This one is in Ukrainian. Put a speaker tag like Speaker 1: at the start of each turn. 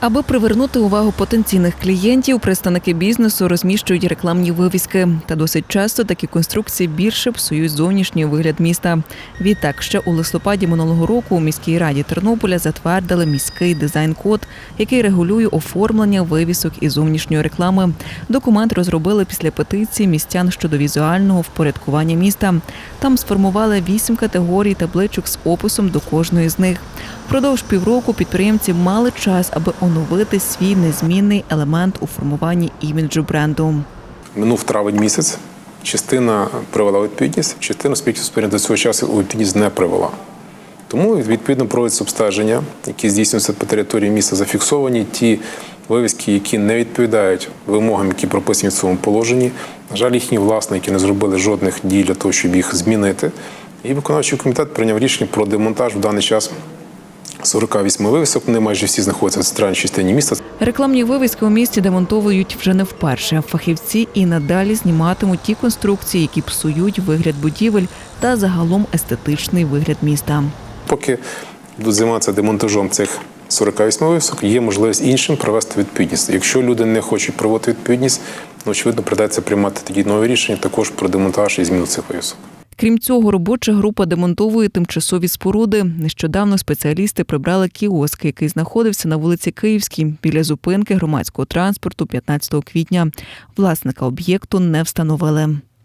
Speaker 1: Аби привернути увагу потенційних клієнтів, представники бізнесу розміщують рекламні вивіски. Та досить часто такі конструкції більше псують зовнішній вигляд міста. Відтак, ще у листопаді минулого року у міській раді Тернополя затвердили міський дизайн-код, який регулює оформлення вивісок і зовнішньої реклами. Документ розробили після петиції містян щодо візуального впорядкування міста. Там сформували вісім категорій табличок з описом до кожної з них. Впродовж півроку підприємці мали час, аби оновити свій незмінний елемент у формуванні іміджу бренду.
Speaker 2: Минув травень місяць. Частина привела у відповідність, частина спільно до цього часу у відповідність не привела. Тому відповідно проводяться обстеження, які здійснюються по території міста, зафіксовані ті вивіски, які не відповідають вимогам, які прописані в цьому положенні. На жаль, їхні власники не зробили жодних дій для того, щоб їх змінити. І виконавчий комітет прийняв рішення про демонтаж в даний час 48 вивісок. Вони майже всі знаходяться в центральній частині міста.
Speaker 1: Рекламні вивіски у місті демонтовують вже не вперше. Фахівці і надалі зніматимуть ті конструкції, які псують вигляд будівель та загалом естетичний вигляд міста.
Speaker 2: Поки будуть займатися демонтажом цих 48 вивісок, є можливість іншим провести відповідність. Якщо люди не хочуть проводити відповідність, ну, очевидно, придеться приймати тоді нове рішення також про демонтаж і зміну цих вивісок.
Speaker 1: Крім цього, робоча група демонтовує тимчасові споруди. Нещодавно спеціалісти прибрали кіоск, який знаходився на вулиці Київській біля зупинки громадського транспорту 15 квітня. Власника об'єкту не встановили.